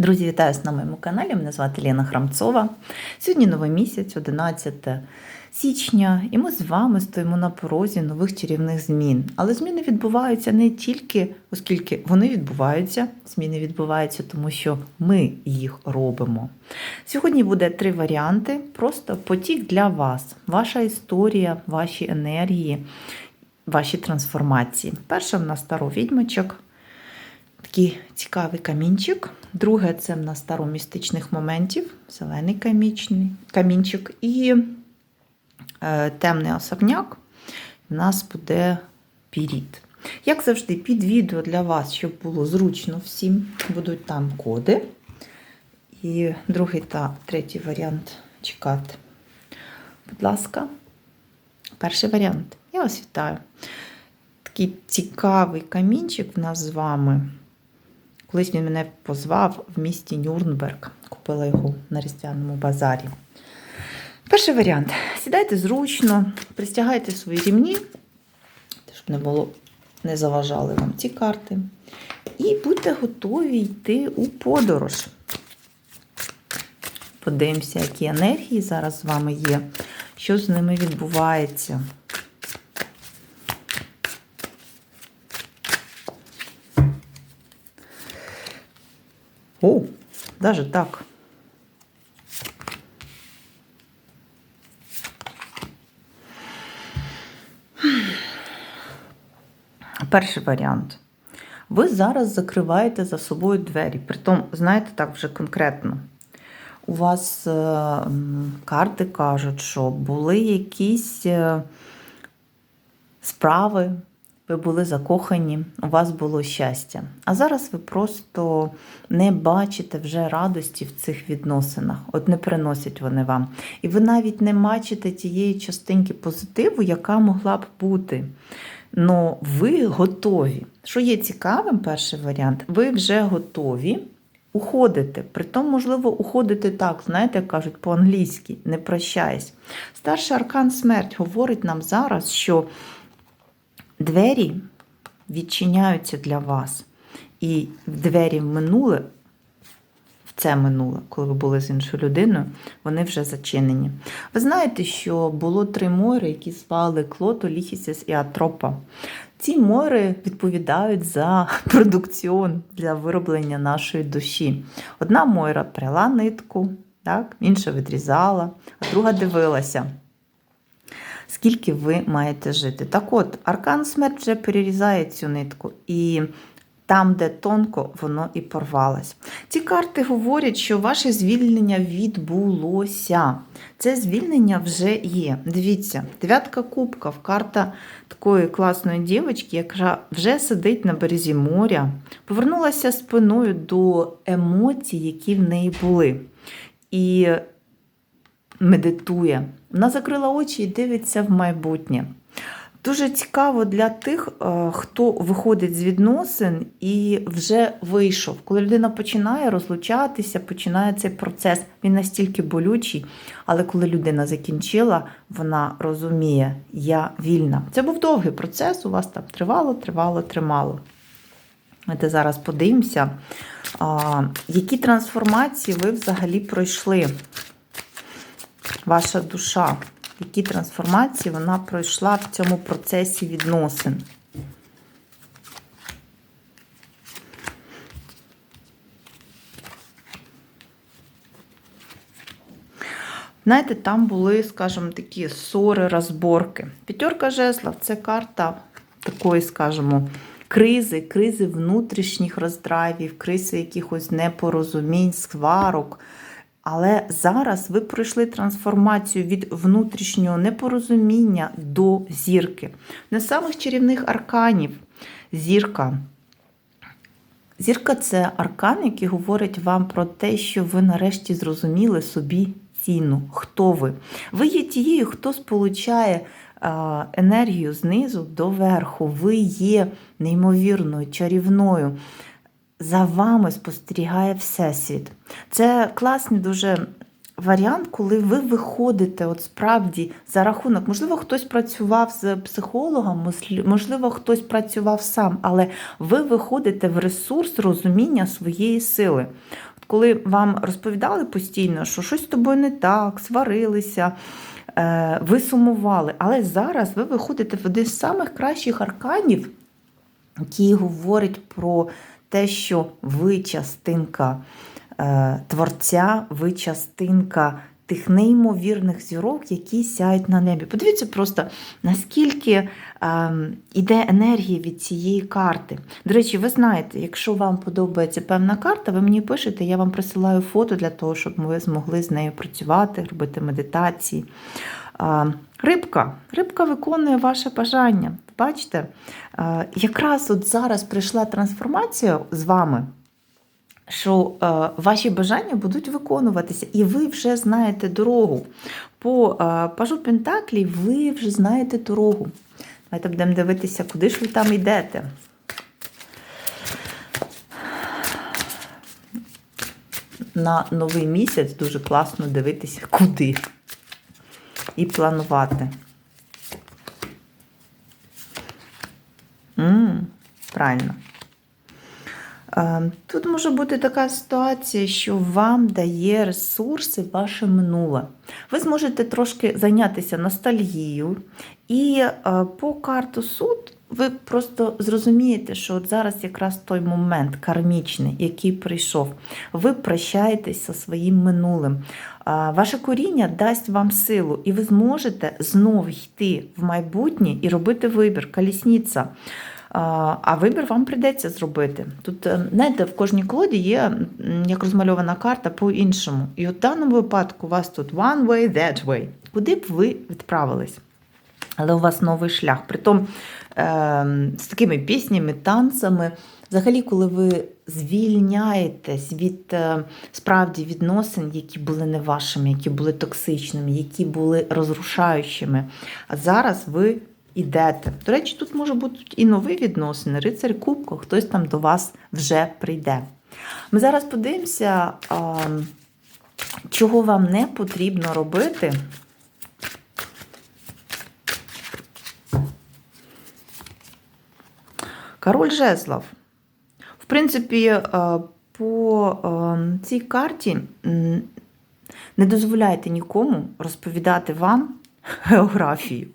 Друзі, вітаю вас на моєму каналі. Мене звати Лена Храмцова. Сьогодні новий місяць, 11 січня, і ми з вами стоїмо на порозі нових чарівних змін. Але зміни відбуваються не тільки, оскільки вони відбуваються, зміни відбуваються, тому що ми їх робимо. Сьогодні буде три варіанти, просто потік для вас, ваша історія, ваші енергії, ваші трансформації. Перша в нас старо відьмачок такий цікавий камінчик. Друге це в нас старомістичних моментів, зелений камінчик, камінчик і е, темний особняк. У нас буде піріт. Як завжди, під відео для вас, щоб було зручно всім, будуть там коди. І другий та третій варіант чекати. Будь ласка, перший варіант. Я вас вітаю. Такий цікавий камінчик в нас з вами. Колись він мене позвав в місті Нюрнберг. Купила його на різдвяному базарі. Перший варіант. Сідайте зручно, пристягайте свої рівні, щоб не було, не заважали вам ці карти. І будьте готові йти у подорож. Подивимося, які енергії зараз з вами є, що з ними відбувається. О, даже так. Перший варіант. Ви зараз закриваєте за собою двері. Притом, знаєте, так вже конкретно. У вас е, карти кажуть, що були якісь е, справи, ви були закохані, у вас було щастя. А зараз ви просто не бачите вже радості в цих відносинах. От не приносять вони вам. І ви навіть не бачите тієї частинки позитиву, яка могла б бути. Ну, ви готові. Що є цікавим, перший варіант, ви вже готові уходити. Притом, можливо, уходити так, знаєте, як кажуть по-англійськи, не прощаясь. Старший аркан смерть говорить нам зараз, що двері відчиняються для вас. І двері в минуле, в це минуле, коли ви були з іншою людиною, вони вже зачинені. Ви знаєте, що було три мори, які звали Клото, Ліхісіс і Атропа. Ці мори відповідають за продукціон для вироблення нашої душі. Одна мойра пряла нитку, так? інша відрізала, а друга дивилася скільки ви маєте жити. Так от, аркан смерть вже перерізає цю нитку, і там, де тонко, воно і порвалось. Ці карти говорять, що ваше звільнення відбулося. Це звільнення вже є. Дивіться, дев'ятка кубків, карта такої класної дівчинки, яка вже сидить на березі моря, повернулася спиною до емоцій, які в неї були. І медитує. Вона закрила очі і дивиться в майбутнє. Дуже цікаво для тих, е, хто виходить з відносин і вже вийшов. Коли людина починає розлучатися, починає цей процес. Він настільки болючий, але коли людина закінчила, вона розуміє, я вільна. Це був довгий процес, у вас там тривало, тривало, тримало. Ми зараз подивимося, які трансформації ви взагалі пройшли ваша душа, які трансформації вона пройшла в цьому процесі відносин. Знаєте, там були, скажімо, такі ссори, розборки. П'ятерка жезлов це карта такої, скажімо, кризи, кризи внутрішніх роздравів, кризи якихось непорозумінь, сварок. Але зараз ви пройшли трансформацію від внутрішнього непорозуміння до зірки. Не самих чарівних арканів зірка. Зірка це аркан, який говорить вам про те, що ви нарешті зрозуміли собі ціну, хто ви. Ви є тією, хто сполучає енергію знизу до верху. Ви є неймовірною, чарівною за вами спостерігає Всесвіт. Це класні дуже варіант, коли ви виходите от справді за рахунок. Можливо, хтось працював з психологом, можливо, хтось працював сам, але ви виходите в ресурс розуміння своєї сили. Коли вам розповідали постійно, що щось з тобою не так, сварилися, е, ви сумували, але зараз ви виходите в один з самих кращих арканів, який говорить про те, що ви частинка е, творця, ви частинка тих неймовірних зірок, які сяють на небі. Подивіться просто, наскільки е, іде енергія від цієї карти. До речі, ви знаєте, якщо вам подобається певна карта, ви мені пишете, я вам присилаю фото для того, щоб ви змогли з нею працювати, робити медитації. Рибка. Рибка виконує ваше бажання. Бачите, е, якраз от зараз прийшла трансформація з вами, що е, ваші бажання будуть виконуватися, і ви вже знаєте дорогу. По е, пажу Пентаклі ви вже знаєте дорогу. Давайте будемо дивитися, куди ж ви там йдете. На новий місяць дуже класно дивитися, куди. І планувати. М правильно. Е, Тут може бути така ситуація, що вам дає ресурси ваше минуле. Ви зможете трошки зайнятися ностальгією, і е, по карту суд ви просто зрозумієте, що от зараз якраз той момент кармічний, який прийшов. Ви прощаєтесь зі своїм минулим. Ваше коріння дасть вам силу, і ви зможете знову йти в майбутнє і робити вибір, колісниця. А а вибір вам прийдеться зробити. Тут, е, знаєте, в кожній колоді є як розмальована карта по-іншому. І от в даному випадку у вас тут one way, that way. Куди б ви відправились? Але у вас новий шлях. Притом е, з такими піснями, танцями. Взагалі, коли ви звільняєтесь від е, справді відносин, які були не вашими, які були токсичними, які були розрушаючими. А зараз ви ідете. До речі, тут може бути і нові відносини, рицарь кубку, хтось там до вас вже прийде. Ми зараз подивимося, а, чого вам не потрібно робити. Король жезлов. В принципі, е, по е, цій карті не дозволяйте нікому розповідати вам географію,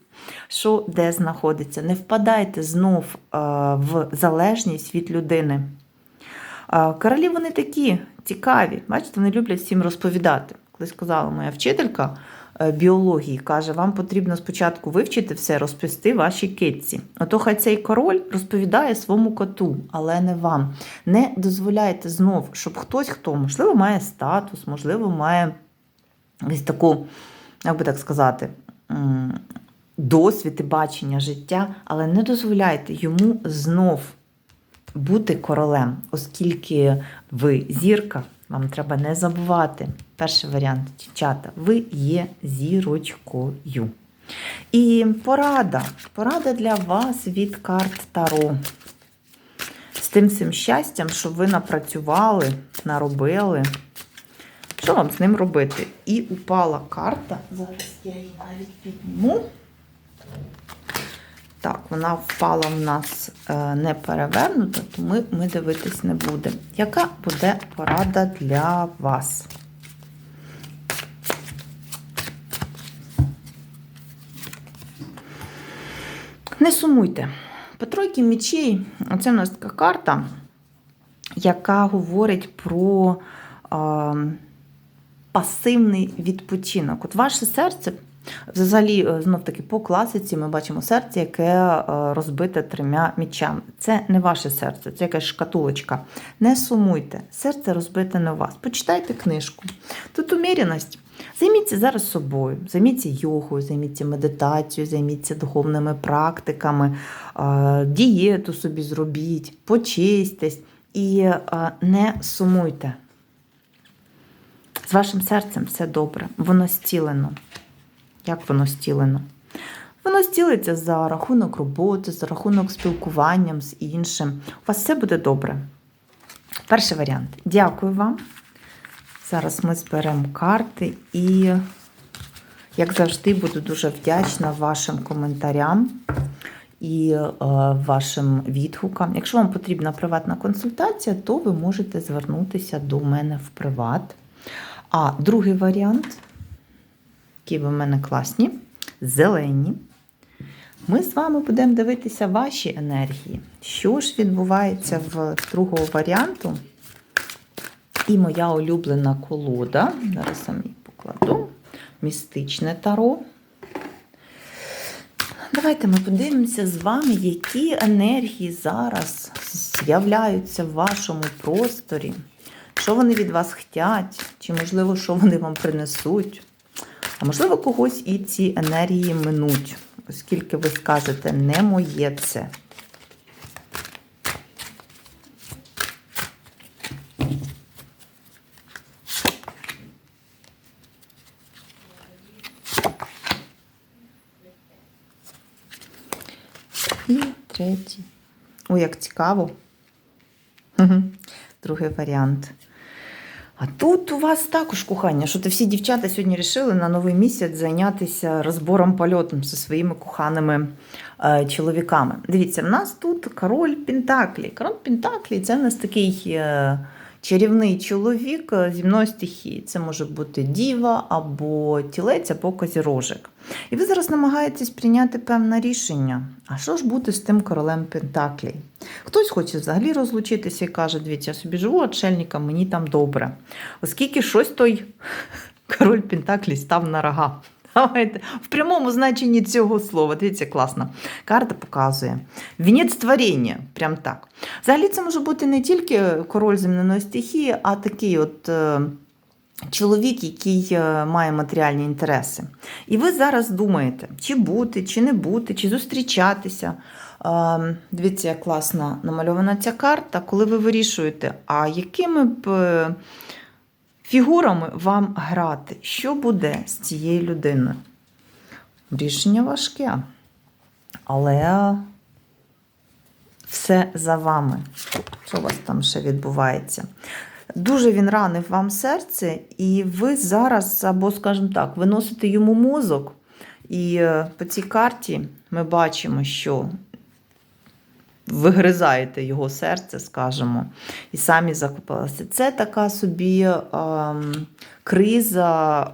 що де знаходиться. Не впадайте знов е, в залежність від людини. Королі вони такі цікаві. Бачите, вони люблять всім розповідати. Колись сказала моя вчителька біології, каже, вам потрібно спочатку вивчити все, розповісти вашій китці. Ото хай цей король розповідає своєму коту, але не вам. Не дозволяйте знов, щоб хтось, хто, можливо, має статус, можливо, має ось таку, як би так сказати, досвід і бачення життя, але не дозволяйте йому знов бути королем, оскільки ви зірка, вам треба не забувати. Перший варіант, дівчата, ви є зірочкою. І порада. Порада для вас від карт Таро. З тим всім щастям, що ви напрацювали, наробили. Що вам з ним робити? І упала карта. Зараз я її навіть підніму. Так, вона впала в нас е, не перевернута, тому ми дивитись не будемо. Яка буде порада для вас? Не сумуйте. По тройки мечей, це у нас така карта, яка говорить про е, пасивний відпочинок. От ваше серце, взагалі, е, знов таки, по класиці ми бачимо серце, яке е, розбите трьома мічами. Це не ваше серце, це якась шкатулочка. Не сумуйте, серце розбите не у вас. Почитайте книжку. Тут уміряність. Займіться зараз собою, займіться йогою, займіться медитацією, займіться духовними практиками, е, дієту собі зробіть, почистесь і не сумуйте. З вашим серцем все добре, воно стілено. Як воно стілено? Воно стілиться за рахунок роботи, за рахунок спілкування з іншим. У вас все буде добре. Перший варіант. Дякую вам Зараз ми зберемо карти і, як завжди, буду дуже вдячна вашим коментарям і е, вашим відгукам. Якщо вам потрібна приватна консультація, то ви можете звернутися до мене в приват. А другий варіант, які ви в мене класні, зелені. Ми з вами будемо дивитися ваші енергії. Що ж відбувається в другого варіанту? І моя улюблена колода. Зараз самі покладу. Містичне таро. Давайте ми подивимося з вами, які енергії зараз з'являються в вашому просторі. Що вони від вас хотять, чи, можливо, що вони вам принесуть. А можливо, когось і ці енергії минуть, оскільки ви скажете, не моє це. І третій. Ой, як цікаво. Другий варіант. А тут у вас також кохання, що то всі дівчата сьогодні рішили на новий місяць зайнятися розбором польотом зі своїми коханими е, чоловіками. Дивіться, в нас тут король Пентаклі. Король Пентаклі це в нас такий е, чарівний чоловік е, земної стихії. Це може бути діва або тілець, або козірожик. І ви зараз намагаєтесь прийняти певне рішення. А що ж бути з тим королем Пентаклі? Хтось хоче взагалі розлучитися і каже, дивіться, я собі живу отшельником, мені там добре. Оскільки щось той король Пентаклі став на рога. Давайте в прямому значенні цього слова. Дивіться, класно. Карта показує. Вінець творіння, прям так. Взагалі, це може бути не тільки король земляної стихії, а такий от. е, Чоловік, який е, має матеріальні інтереси. І ви зараз думаєте, чи бути, чи не бути, чи зустрічатися. Е, Дивіться, як класно намальована ця карта, коли ви вирішуєте, а якими б фігурами вам грати, що буде з цією людиною? Рішення важке, але все за вами. Що у вас там ще відбувається? Дуже він ранив вам серце, і ви зараз, або, скажімо так, виносите йому мозок. І е, по цій карті ми бачимо, що вигризаєте його серце, скажімо, і самі закупилися. Це така собі ем, криза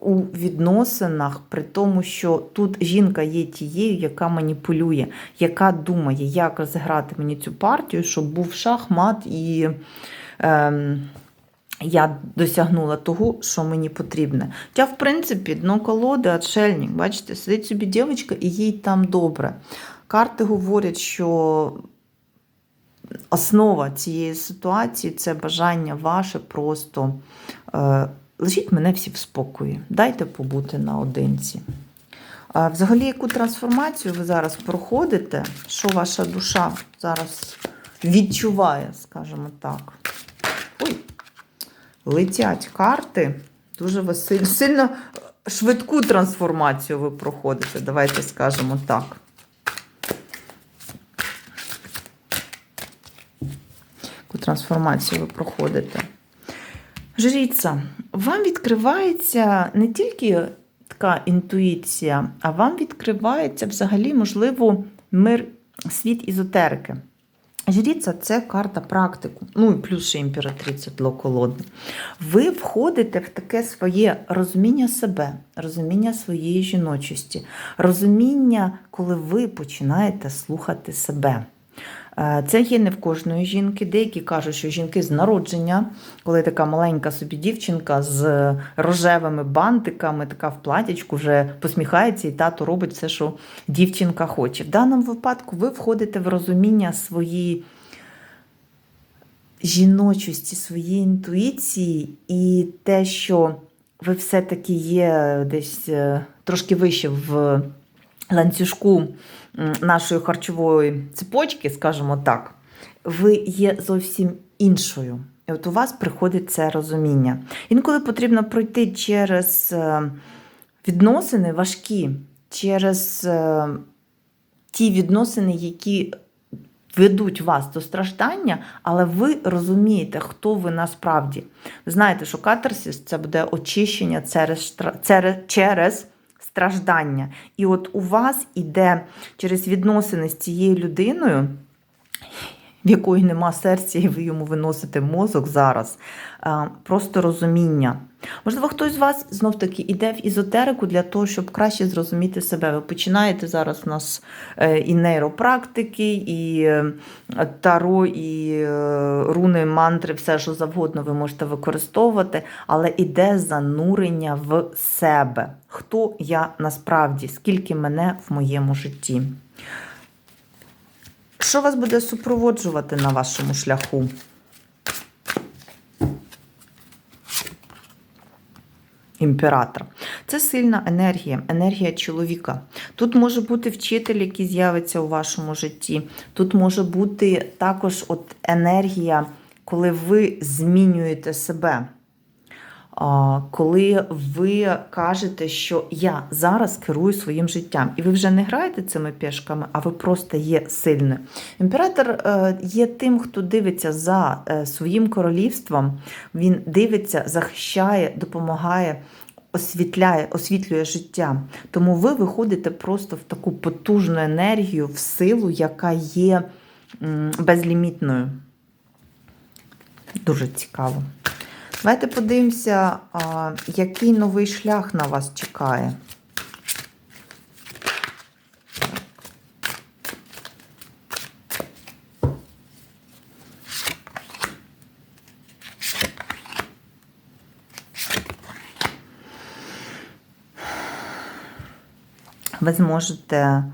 у відносинах, при тому, що тут жінка є тією, яка маніпулює, яка думає, як розіграти мені цю партію, щоб був шахмат і. Ем, я досягнула того, що мені потрібно. Хоча, в принципі, дно колоди, отшельник, бачите, сидить собі дівчинка і їй там добре. Карти говорять, що основа цієї ситуації це бажання ваше просто е, лишіть мене всі в спокої, дайте побути наодинці. А взагалі, яку трансформацію ви зараз проходите, що ваша душа зараз відчуває, скажімо так. Ой, летять карти. Дуже ви сильно, сильно швидку трансформацію ви проходите, давайте скажемо так. Яку трансформацію ви проходите? Жріця, вам відкривається не тільки така інтуїція, а вам відкривається взагалі, можливо, мир, світ ізотерики. Жріця це карта практику, ну і плюс ще імператриця колоди. Ви входите в таке своє розуміння себе, розуміння своєї жіночості, розуміння, коли ви починаєте слухати себе. Е, Це є не в кожної жінки. Деякі кажуть, що жінки з народження, коли така маленька собі дівчинка з рожевими бантиками, така в платячку, вже посміхається, і тато робить все, що дівчинка хоче. В даному випадку ви входите в розуміння своєї жіночості, своєї інтуїції, і те, що ви все-таки є десь е, трошки вище в ланцюжку нашої харчової цепочки, скажімо так, ви є зовсім іншою. І от у вас приходить це розуміння. Інколи потрібно пройти через е, відносини важкі, через е, ті відносини, які ведуть вас до страждання, але ви розумієте, хто ви насправді. Ви знаєте, що катарсис це буде очищення через, через страждання. І от у вас іде через відносини з цією людиною в якої нема серця, і ви йому виносите мозок зараз. Е, Просто розуміння. Можливо, хтось з вас знов таки іде в ізотерику для того, щоб краще зрозуміти себе. Ви починаєте зараз у нас е, і нейропрактики, і е, таро, і руни, мантри, все що завгодно ви можете використовувати, але іде занурення в себе. Хто я насправді, скільки мене в моєму житті. Що вас буде супроводжувати на вашому шляху? Імператор. Це сильна енергія, енергія чоловіка. Тут може бути вчитель, який з'явиться у вашому житті. Тут може бути також от енергія, коли ви змінюєте себе. Коли ви кажете, що я зараз керую своїм життям, і ви вже не граєте цими пішками, а ви просто є сильним. Імператор е, є тим, хто дивиться за е, своїм королівством, він дивиться, захищає, допомагає, освітляє, освітлює життя. Тому ви виходите просто в таку потужну енергію, в силу, яка є безлімітною. Дуже цікаво. Давайте подивимося, який новий шлях на вас чекає. Ви зможете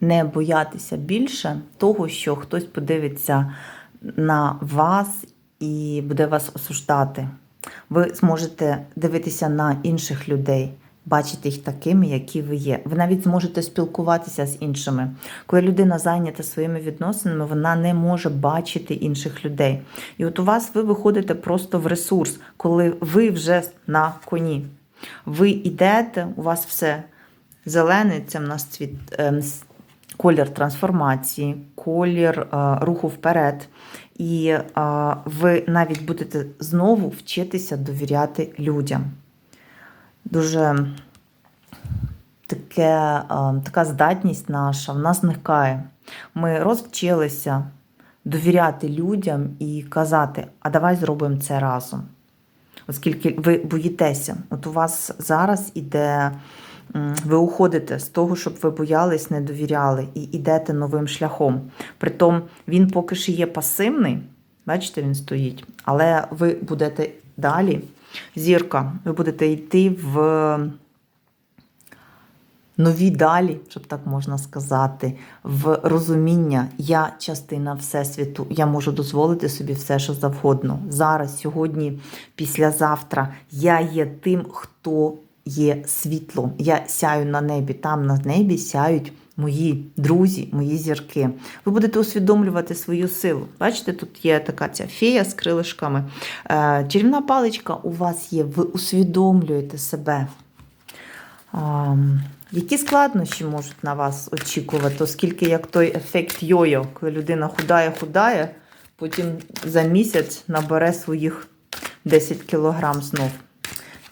не боятися більше того, що хтось подивиться на вас і буде вас осуждати. Ви зможете дивитися на інших людей, бачити їх такими, які ви є. Ви навіть зможете спілкуватися з іншими. Коли людина зайнята своїми відносинами, вона не може бачити інших людей. І от у вас ви виходите просто в ресурс, коли ви вже на коні. Ви йдете, у вас все зелений, це в нас цвіт. Колір трансформації, колір е, руху вперед. І е, ви навіть будете знову вчитися довіряти людям. Дуже таке, е, така здатність наша в нас зникає. Ми розвчилися довіряти людям і казати, а давай зробимо це разом. Оскільки ви боїтеся, от у вас зараз іде, ви уходите з того, щоб ви боялись, не довіряли, і йдете новим шляхом. Притом він поки що є пасивний, бачите, він стоїть, але ви будете далі. Зірка, ви будете йти в нові далі, щоб так можна сказати, в розуміння, я частина Всесвіту, я можу дозволити собі все, що завгодно. Зараз, сьогодні, післязавтра, я є тим, хто є світло. Я сяю на небі. Там на небі сяють мої друзі, мої зірки. Ви будете усвідомлювати свою силу. Бачите, тут є така ця фея з крилишками. Е, Чарівна паличка у вас є, ви усвідомлюєте себе. Які складнощі можуть на вас очікувати, оскільки як той ефект йо-йо, коли людина худає, худає, потім за місяць набере своїх 10 кілограм знов.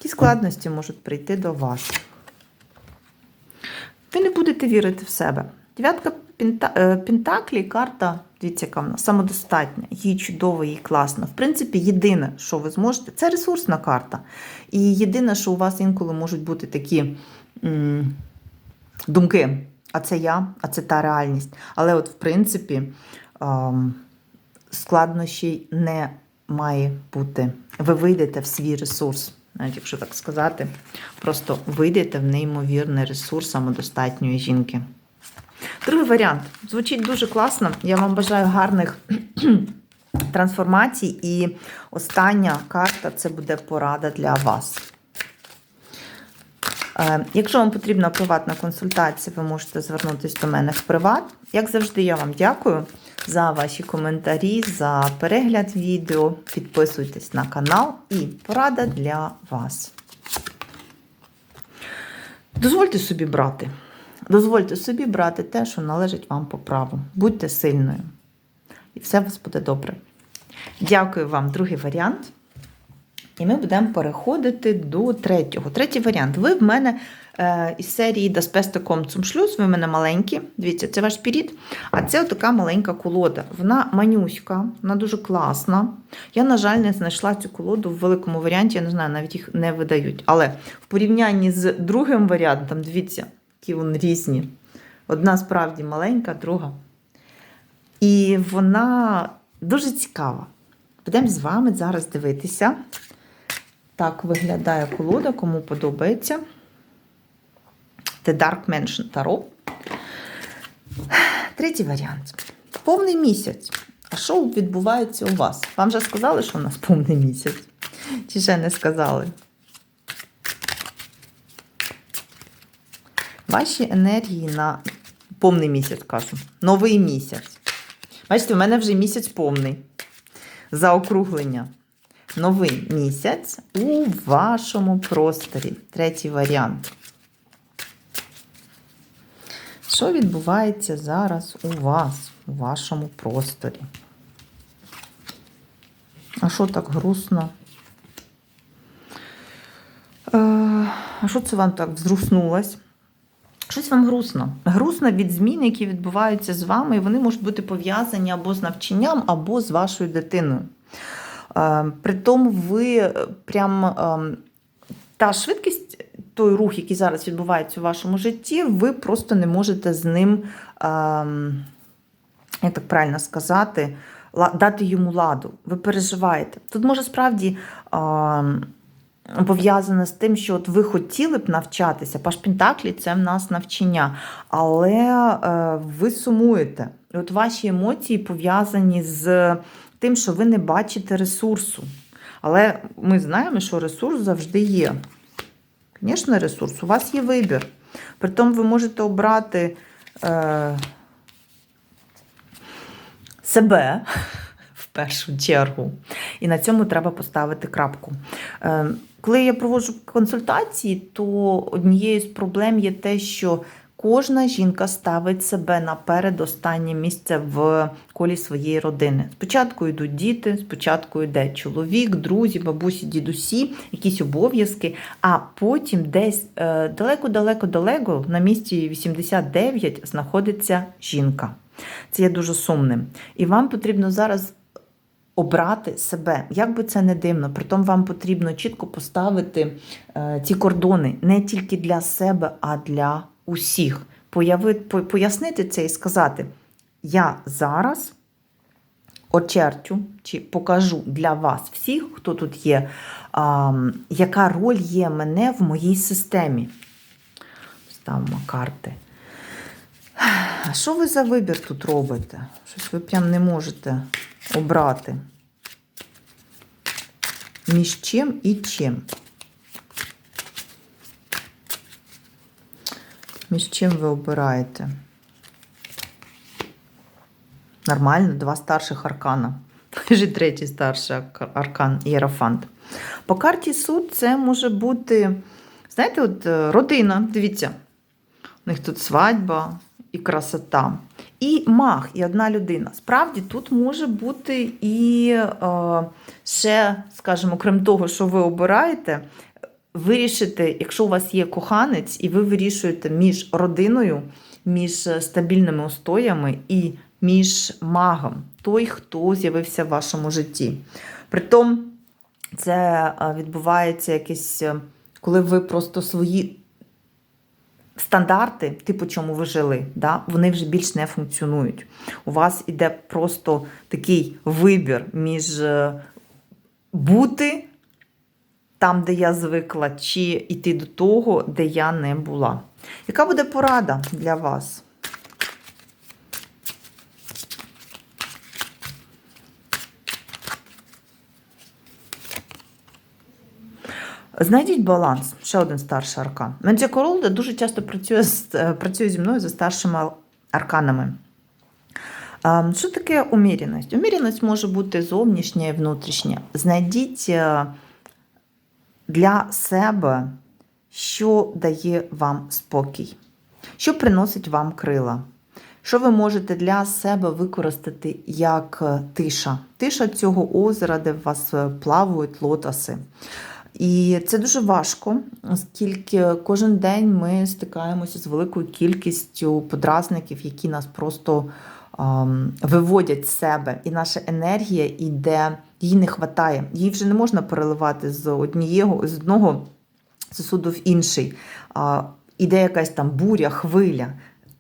Які складності можуть прийти до вас? Ви не будете вірити в себе. Дев'ятка е, Пентаклі, карта, дивіться, яка вона самодостатня, їй чудово, їй класно. В принципі, єдине, що ви зможете, це ресурсна карта. І єдине, що у вас інколи можуть бути такі м, думки. А це я, а це та реальність. Але, от, в принципі, складнощів не має бути. Ви вийдете в свій ресурс, навіть якщо так сказати, просто вийдете в неймовірний ресурс самодостатньої жінки. Другий варіант звучить дуже класно. Я вам бажаю гарних трансформацій. І остання карта це буде порада для вас. Е, Якщо вам потрібна приватна консультація, ви можете звернутися до мене в приват. Як завжди, я вам дякую за ваші коментарі, за перегляд відео. Підписуйтесь на канал і порада для вас. Дозвольте собі брати. Дозвольте собі брати те, що належить вам по праву. Будьте сильною. І все у вас буде добре. Дякую вам, другий варіант. І ми будемо переходити до третього. Третій варіант. Ви в мене із серії Das Schluss, ви в мене маленькі. Дивіться, це ваш пірід. А це така маленька колода. Вона манюська, вона дуже класна. Я, на жаль, не знайшла цю колоду в великому варіанті, я не знаю, навіть їх не видають. Але в порівнянні з другим варіантом, дивіться, які вони різні. Одна справді маленька, друга. І вона дуже цікава. Будемо з вами зараз дивитися. Так виглядає колода, кому подобається. The Dark Mansion Tarot. Третій варіант. Повний місяць. А що відбувається у вас? Вам вже сказали, що у нас повний місяць? Чи ще не сказали? Ваші енергії на повний місяць кажу. Новий місяць. Бачите, у мене вже місяць повний. Заокруглення. Новий місяць у вашому просторі. Третій варіант. Що відбувається зараз у вас, у вашому просторі? А що так грустно? Е, А що це вам так взруснулось? Щось вам грустно. Грустно від змін, які відбуваються з вами, і вони можуть бути пов'язані або з навчанням, або з вашою дитиною. Е, Притому ви прям е, та швидкість, той рух, який зараз відбувається у вашому житті, ви просто не можете з ним, ем, як так правильно сказати, дати йому ладу. Ви переживаєте. Тут може справді. ем, пов'язане з тим, що от ви хотіли б навчатися. Паш Пентаклі це в нас навчання, але е, ви сумуєте. От ваші емоції пов'язані з тим, що ви не бачите ресурсу. Але ми знаємо, що ресурс завжди є. Звісно, ресурс, у вас є вибір. Притом ви можете обрати е, себе в першу чергу. І на цьому треба поставити крапку. Е, Коли я проводжу консультації, то однією з проблем є те, що кожна жінка ставить себе на передостаннє місце в колі своєї родини. Спочатку йдуть діти, спочатку йде чоловік, друзі, бабусі, дідусі, якісь обов'язки, а потім десь далеко-далеко-далеко на місці 89 знаходиться жінка. Це є дуже сумним. І вам потрібно зараз обрати себе, як би це не дивно. Притом вам потрібно чітко поставити е, ці кордони не тільки для себе, а для усіх. Пояснити це і сказати: я зараз очертю чи покажу для вас всіх, хто тут є, а, яка роль є мене в моїй системі. Ставимо карти. А що ви за вибір тут робите? Щось ви прям не можете обрати. Між чим і чим? Між чим ви обираєте? Нормально, два старших аркана. Вже третій старший аркан Єрофант. По карті суд це може бути, знаєте, от е, родина, дивіться, у них тут свадьба і красота. І маг, і одна людина. Справді тут може бути і е, ще, скажімо, крім того, що ви обираєте, вирішити, якщо у вас є коханець, і ви вирішуєте між родиною, між е, стабільними устоями і між магом, той, хто з'явився в вашому житті. Притом це е, відбувається якесь, е, коли ви просто свої стандарти, типу чому ви жили, да, вони вже більш не функціонують. У вас іде просто такий вибір між бути там, де я звикла, чи йти до того, де я не була. Яка буде порада для вас? Знайдіть баланс. Ще один старший аркан. Менця Королда дуже часто працює, е, працює зі мною за старшими арканами. Що таке уміряність? Уміряність може бути зовнішня і внутрішня. Знайдіть е, для себе, що дає вам спокій. Що приносить вам крила? Що ви можете для себе використати як е, тиша? Тиша цього озера, де в вас е, плавають лотоси. І це дуже важко, оскільки кожен день ми стикаємося з великою кількістю подразників, які нас просто виводять з себе. І наша енергія йде, їй не вистачає. Її вже не можна переливати з однієго з одного сосуду в інший. Іде якась там буря, хвиля.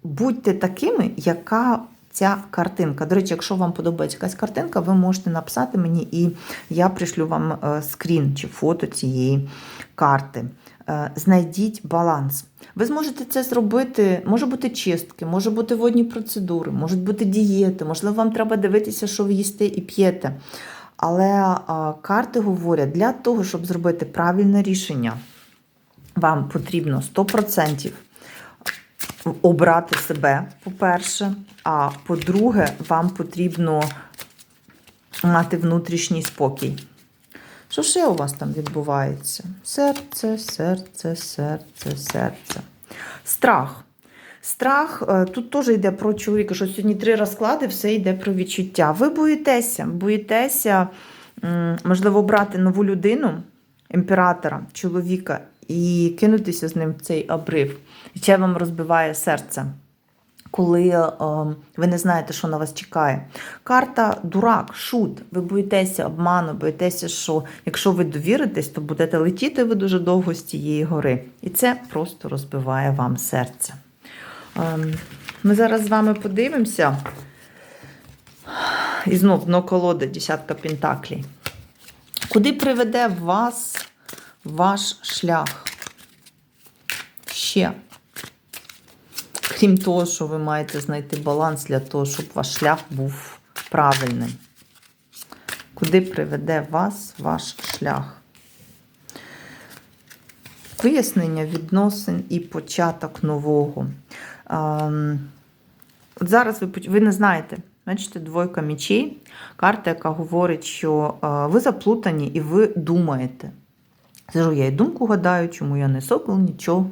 Будьте такими, яка ця картинка. До речі, якщо вам подобається якась картинка, ви можете написати мені, і я пришлю вам е, скрін чи фото цієї карти. Е, Знайдіть баланс. Ви зможете це зробити, може бути чистки, може бути водні процедури, можуть бути дієти, можливо, вам треба дивитися, що ви їсте і п'єте. Але а, карти говорять, для того, щоб зробити правильне рішення, вам потрібно 100% обрати себе, по-перше. А по-друге, вам потрібно мати внутрішній спокій. Що ще у вас там відбувається? Серце, серце, серце, серце. Страх. Страх е, тут теж йде про чоловіка, що сьогодні три розклади, все йде про відчуття. Ви боїтеся, боїтеся, можливо, брати нову людину, імператора, чоловіка, і кинутися з ним в цей обрив. І це вам розбиває серце. Коли е, ви не знаєте, що на вас чекає. Карта дурак, шут. Ви боїтеся обману, боїтеся, що якщо ви довіритесь, то будете летіти ви дуже довго з цієї гори. І це просто розбиває вам серце. Ем, Ми зараз з вами подивимося. І знов дно колоди, десятка пентаклей. Куди приведе вас ваш шлях? Ще. Крім того, що ви маєте знайти баланс для того, щоб ваш шлях був правильним. Куди приведе вас ваш шлях? Вияснення відносин і початок нового. Ем, От зараз ви, ви не знаєте, бачите, двойка мічей, карта, яка говорить, що е, ви заплутані і ви думаєте. Скажу, я і думку гадаю, чому я не сокол, нічого,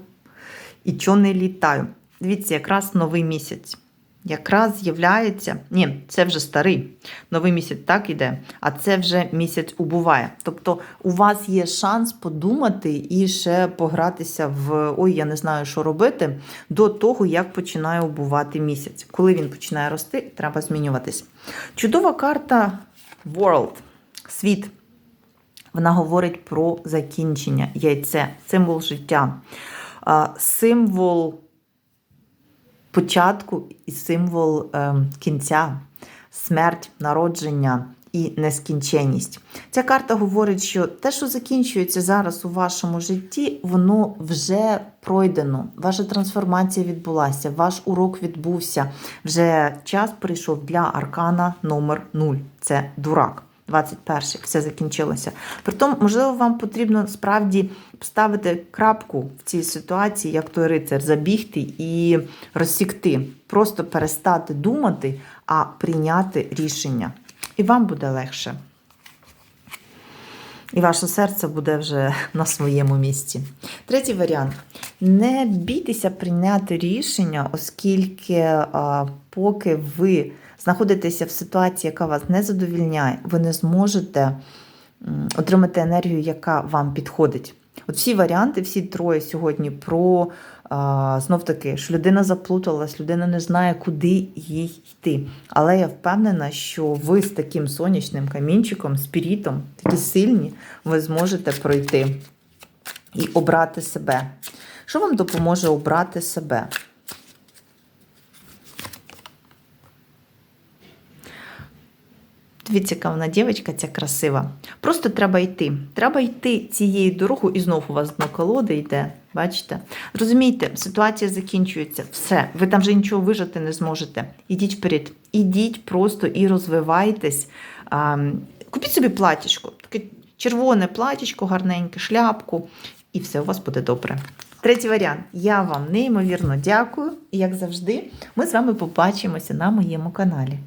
і чого не літаю. Дивіться, якраз новий місяць. Якраз з'являється, ні, це вже старий. Новий місяць так іде, а це вже місяць убуває. Тобто у вас є шанс подумати і ще погратися в ой, я не знаю, що робити, до того, як починає убувати місяць. Коли він починає рости, треба змінюватись. Чудова карта World, світ. Вона говорить про закінчення яйце, символ життя, символ початку і символ е, кінця, смерть, народження і нескінченність. Ця карта говорить, що те, що закінчується зараз у вашому житті, воно вже пройдено. Ваша трансформація відбулася, ваш урок відбувся. Вже час прийшов для аркана номер 0. Це дурак. 21 все закінчилося. Притом, можливо, вам потрібно справді поставити крапку в цій ситуації, як той рицар, забігти і розсікти, просто перестати думати, а прийняти рішення. І вам буде легше. І ваше серце буде вже на своєму місці. Третій варіант. Не бійтеся прийняти рішення, оскільки а, поки ви знаходитеся в ситуації, яка вас не задовільняє, ви не зможете отримати енергію, яка вам підходить. От всі варіанти, всі троє сьогодні про знов таки, що людина заплуталась, людина не знає, куди їй йти. Але я впевнена, що ви з таким сонячним камінчиком, спірітом, такі сильні, ви зможете пройти і обрати себе. Що вам допоможе обрати себе? Дивіться, вона дівчинка, ця красива. Просто треба йти. Треба йти цією дорогою, і знову у вас дно колоди йде. Бачите? Розумієте, ситуація закінчується. Все, ви там вже нічого вижити не зможете. Ідіть вперед. Ідіть просто і розвивайтесь. Купіть собі платічко, таке червоне платічко, гарненьке, шляпку, і все у вас буде добре. Третій варіант. Я вам неймовірно дякую. І як завжди, ми з вами побачимося на моєму каналі.